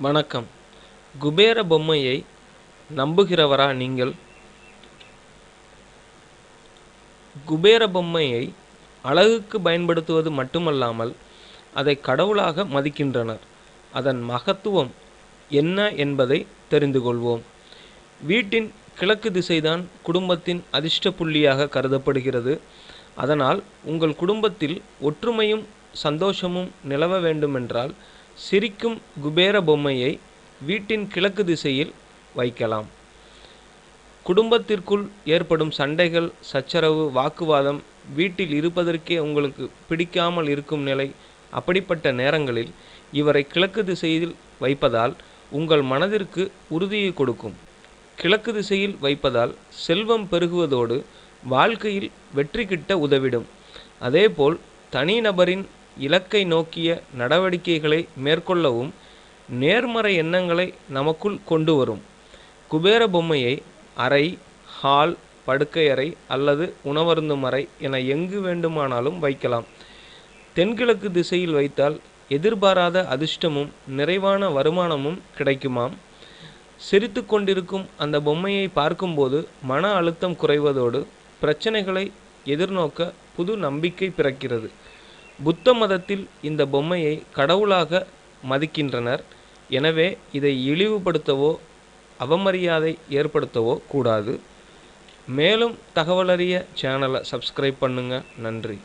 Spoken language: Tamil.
வணக்கம். குபேர பொம்மையை நம்புகிறவரா நீங்கள்? குபேர பொம்மையை அழகுக்கு பயன்படுத்துவது மட்டுமல்லாமல் அதை கடவுளாக மதிக்கின்றனர். அதன் மகத்துவம் என்ன என்பதை தெரிந்து கொள்வோம். வீட்டின் கிழக்கு திசைதான் குடும்பத்தின் அதிர்ஷ்ட புள்ளியாக கருதப்படுகிறது. அதனால் உங்கள் குடும்பத்தில் ஒற்றுமையும் சந்தோஷமும் நிலவ வேண்டுமென்றால் சிரிக்கும் குபேர பொம்மையை வீட்டின் கிழக்கு திசையில் வைக்கலாம். குடும்பத்திற்குள் ஏற்படும் சண்டைகள் சச்சரவு வாக்குவாதம் வீட்டில் இருப்பதற்கே உங்களுக்கு பிடிக்காமல் இருக்கும் நிலை. அப்படிப்பட்ட நேரங்களில் இவரை கிழக்கு திசையில் வைப்பதால் உங்கள் மனதிற்கு உறுதியை கொடுக்கும். கிழக்கு திசையில் வைப்பதால் செல்வம் பெருகுவதோடு வாழ்க்கையில் வெற்றி கிட்ட உதவிடும். அதேபோல் தனிநபரின் இலக்கை நோக்கிய நடவடிக்கைகளை மேற்கொள்ளவும் நேர்மறை எண்ணங்களை நமக்குள் கொண்டு வரும். குபேர பொம்மையை அறை ஹால் படுக்கையறை அல்லது உணவருந்தும் அறை என எங்கு வேண்டுமானாலும் வைக்கலாம். தென்கிழக்கு திசையில் வைத்தால் எதிர்பாராத அதிர்ஷ்டமும் நிறைவான வருமானமும் கிடைக்குமாம். சிரித்து கொண்டிருக்கும் அந்த பொம்மையை பார்க்கும்போது மன அழுத்தம் குறைவதோடு பிரச்சனைகளை எதிர்நோக்க புது நம்பிக்கை பிறக்கிறது. புத்த மதத்தில் இந்த பொம்மையை கடவுளாக மதிக்கின்றனர். எனவே இதை இழிவுபடுத்தவோ அவமரியாதை ஏற்படுத்தவோ கூடாது. மேலும் தகவலறிய சேனலை சப்ஸ்கிரைப் பண்ணுங்கள் நன்றி.